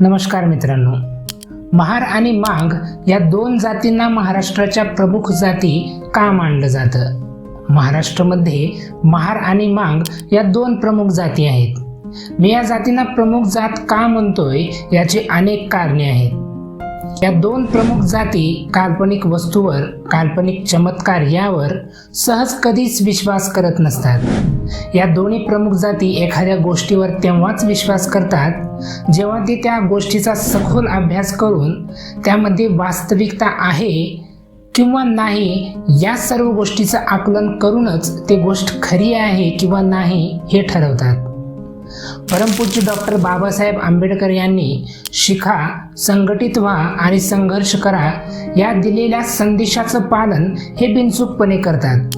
नमस्कार मित्रांनो. महार आणि मांग या दोन जातींना महाराष्ट्राच्या प्रमुख जाती का मानलं जातं? महाराष्ट्रामध्ये महार आणि मांग या दोन प्रमुख जाती आहेत. मी या जातींना प्रमुख जात का म्हणतोय याची अनेक कारणे आहेत. या दोन प्रमुख जाती काल्पनिक वस्तूवर काल्पनिक चमत्कार यावर सहज कधीच विश्वास करत नसतात. या दोन्ही प्रमुख जाती एखाद्या गोष्टीवर तेव्हाच विश्वास करतात जेव्हा ते त्या गोष्टीचा सखोल अभ्यास करून त्यामध्ये वास्तविकता आहे किंवा नाही या सर्व गोष्टीचं आकलन करूनच ते गोष्ट खरी आहे किंवा नाही हे ठरवतात. परमपूज्य डॉक्टर बाबासाहेब आंबेडकर यांनी शिखा संघटित व्हा आणि संघर्ष करा या दिलेल्या संदेशाचं पालन हे बिनचूकपणे करतात.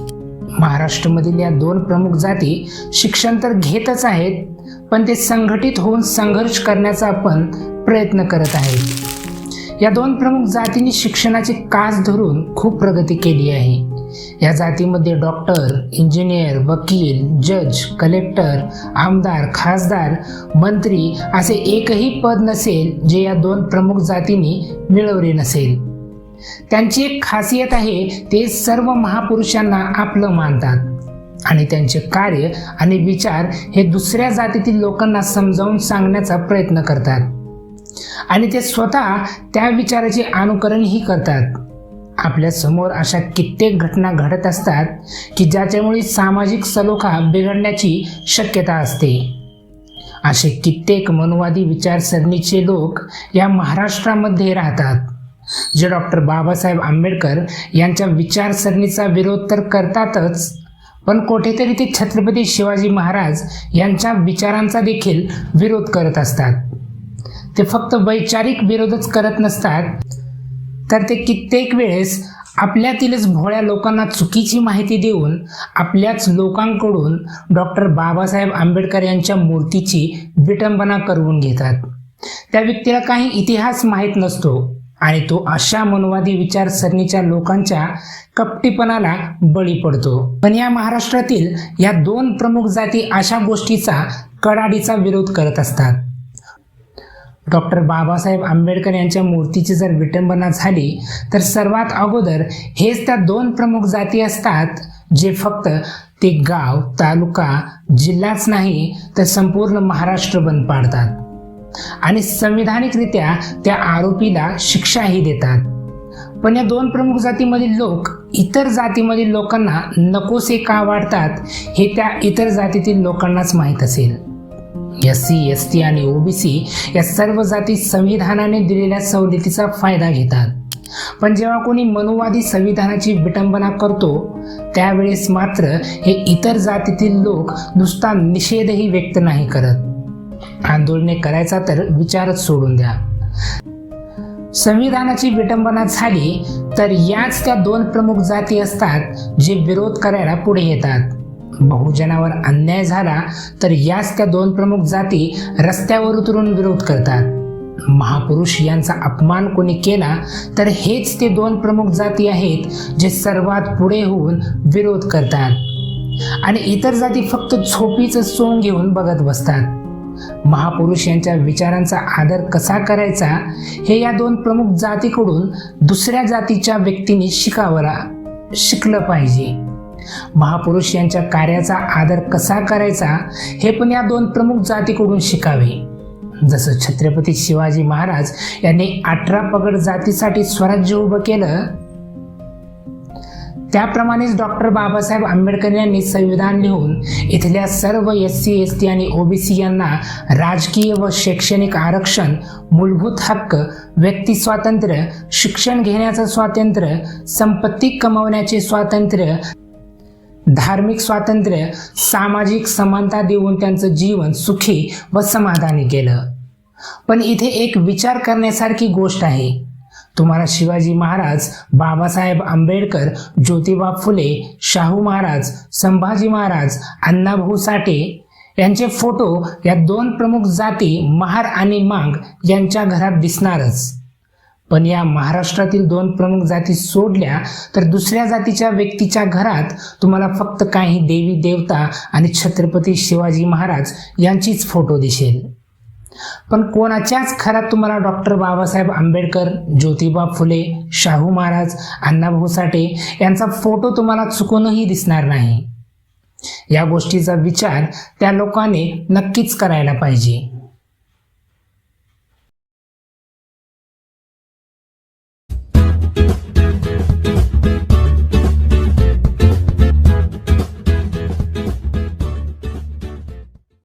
महाराष्ट्रामधील या दोन प्रमुख जाती शिक्षण तर घेतच आहेत पण ते संघटित होऊन संघर्ष करण्याचा आपण प्रयत्न करत आहे या दोन प्रमुख जातींनी शिक्षणाची कास धरून खूप प्रगती केली आहे. या जातीमध्ये डॉक्टर इंजिनियर वकील जज कलेक्टर आमदार खासदार मंत्री असे एकही पद नसेल जे या दोन प्रमुख जातींनी मिळवले नसेल. त्यांची एक खासियत आहे ते सर्व महापुरुषांना आपलं मानतात. आणि त्यांचे कार्य आणि विचार हे दुसऱ्या जातीतील लोकांना समजावून सांगण्याचा प्रयत्न करतात. आणि ते स्वतः त्या विचाराचे अनुकरणही करतात. आपल्यासमोर अशा कित्येक घटना घडत असतात की ज्याच्यामुळे सामाजिक सलोखा बिघडण्याची शक्यता असते. असे कित्येक मनवादी विचारसरणीचे लोक या महाराष्ट्रामध्ये राहतात. जे डॉक्टर बाबासाहेब आंबेडकर यांच्या विचारसरणीचा विरोध तर करतातच पण कुठेतरी ते छत्रपती शिवाजी महाराज यांच्या विचारांचा देखील विरोध करत असतात. ते फक्त वैचारिक विरोधच करत नसतात. तर ते कित्येक वेळेस आपल्यातीलच भोळ्या लोकांना चुकीची माहिती देऊन आपल्याच लोकांकडून डॉक्टर बाबासाहेब आंबेडकर यांच्या मूर्तीची विटंबना करवून घेतात. त्या व्यक्तीला काही इतिहास माहीत नसतो. आणि तो अशा मनवादी विचारसरणीच्या लोकांच्या कपटीपणाला बळी पडतो. पण या महाराष्ट्रातील या दोन प्रमुख जाती अशा गोष्टीचा कडाडीचा विरोध करत असतात. डॉक्टर बाबासाहेब आंबेडकर यांच्या मूर्तीची जर विटंबना झाली तर सर्वात अगोदर हेच त्या दोन प्रमुख जाती असतात जे फक्त ते गाव तालुका जिल्हाच नाही तर संपूर्ण महाराष्ट्र बंद पाडतात. आणि संविधानिकरित्या त्या आरोपीला शिक्षाही देतात. पण या दोन प्रमुख जातीमधील लोक इतर जातीमधील लोकांना नकोसे का वाढतात हे त्या इतर जातीतील लोकांनाच माहीत असेल. एस सी एस टी आणि ओबीसी या सर्व जाती संविधानाने दिलेल्या सवलतीचा फायदा घेतात. पण जेव्हा कोणी मनुवादी संविधानाची विटंबना करतो त्यावेळेस मात्र हे इतर जातीतील लोक नुसता निषेधही व्यक्त नाही करत. आंदोलने करायचा तर विचारच सोडून द्या. संविधानाची विटंबना झाली तर याच त्या दोन प्रमुख जाती असतात जे विरोध करायला पुढे येतात. बहुजनावर अन्याय झाला तर याच त्या दोन प्रमुख जाती रस्त्यावर उतरून विरोध करतात. महापुरुष यांचा अपमान कोणी केला तर हेच ते दोन प्रमुख जाती आहेत जे सर्वात पुढे होऊन विरोध करतात. आणि इतर जाती फक्त झोपीचं सोंग घेऊन बघत बसतात. महापुरुष यांच्या विचारांचा आदर कसा करायचा हे या दोन प्रमुख जातीकडून दुसऱ्या जातीच्या व्यक्तींनी शिकावला शिकलं पाहिजे. महापुरुष यांच्या कार्याचा आदर कसा करायचा हे पण या दोन प्रमुख जातीकडून शिकावे. जसं छत्रपती शिवाजी महाराज यांनी अठरा पगड जातीसाठी स्वराज्य उभं केलं त्याप्रमाणेच डॉक्टर बाबासाहेब आंबेडकर यांनी संविधान लिहून इथल्या सर्व एस सी एस टी आणि ओबीसी यांना राजकीय व शैक्षणिक आरक्षण मूलभूत हक्क व्यक्ती स्वातंत्र्य शिक्षण घेण्याचं स्वातंत्र्य संपत्ती कमवण्याचे स्वातंत्र्य धार्मिक स्वातंत्र्य सामाजिक समानता देऊन त्यांचं जीवन सुखी व समाधानी केलं. पण इथे एक विचार करण्यासारखी गोष्ट आहे. तुम्हाला शिवाजी महाराज बाबासाहेब आंबेडकर ज्योतिबा फुले शाहू महाराज संभाजी महाराज अण्णाभाऊ साठे यांचे फोटो या दोन प्रमुख जाती महार आणि मांग यांच्या घरात दिसणारच. पण या महाराष्ट्रातील दोन प्रमुख जाती सोडल्या तर दुसऱ्या जातीच्या व्यक्तीच्या घरात तुम्हाला फक्त काही देवी देवता आणि छत्रपती शिवाजी महाराज यांचीच फोटो दिसेल. पण कोणाच्याच खरात तुम्हाला डॉक्टर बाबासाहेब आंबेडकर ज्योतिबा फुले शाहू महाराज अण्णाभाऊ साठे यांचा फोटो तुम्हाला चुकूनही दिसणार नाही. या गोष्टीचा विचार त्या लोकांनी नक्कीच करायला पाहिजे.